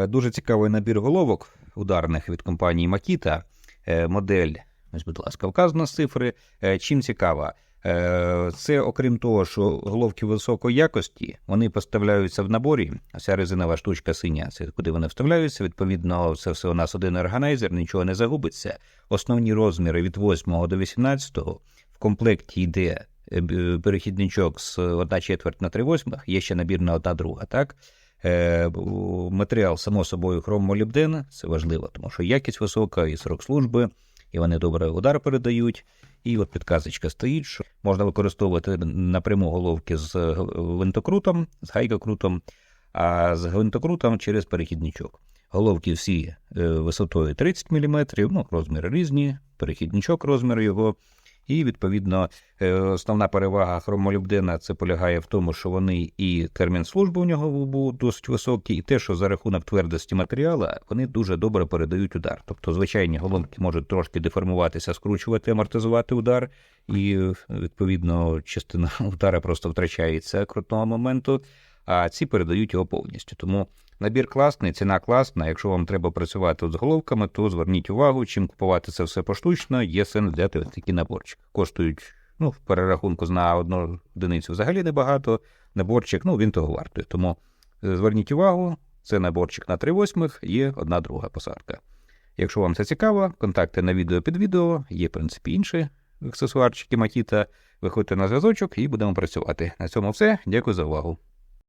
Е, Дуже цікавий набір головок ударних від компанії Makita. Е, Модель, ось, будь ласка, вказано з цифри. Е, Чим цікава? Це, окрім того, що головки високої якості, вони поставляються в наборі. Ця резинова штучка синя, це куди вони вставляються. Відповідно, це все у нас один органайзер, нічого не загубиться. Основні розміри від 8 до 18 в комплекті йде перехідничок з 1 четверть на 3 восьмих, є ще набір на 1 друга, так? Е, Матеріал, само собою, хромолібден, це важливо, тому що якість висока, і срок служби, і вони добре удар передають. І от підказочка стоїть, що можна використовувати напряму головки з гвинтокрутом, з гайкокрутом, а з гвинтокрутом через перехідничок. Головки всі е, висотою 30 мм, ну, розміри різні, перехідничок розмір його. І, відповідно, е, основна перевага хромолюбдена це полягає в тому, що вони і термін служби у нього був досить високий, і те, що за рахунок твердості матеріала вони дуже добре передають удар. Тобто, звичайні головки можуть трошки деформуватися, скручувати, амортизувати удар, і відповідно частина удара просто втрачається крутного моменту. А ці передають його повністю. Тому набір класний, ціна класна. Якщо вам треба працювати з головками, то зверніть увагу, чим купувати це все поштучно, є сенс взяти ось такі наборчики. Коштують ну, в перерахунку на одну одиницю взагалі небагато. Наборчик, ну він того вартує. Тому е, зверніть увагу, це наборчик на 3 восьмих, є одна друга посадка. Якщо вам це цікаво, контакти на відео під відео, є, в принципі, інші аксесуарчики Макіта. Виходьте на зв'язочок і будемо працювати. На цьому все. Дякую за увагу.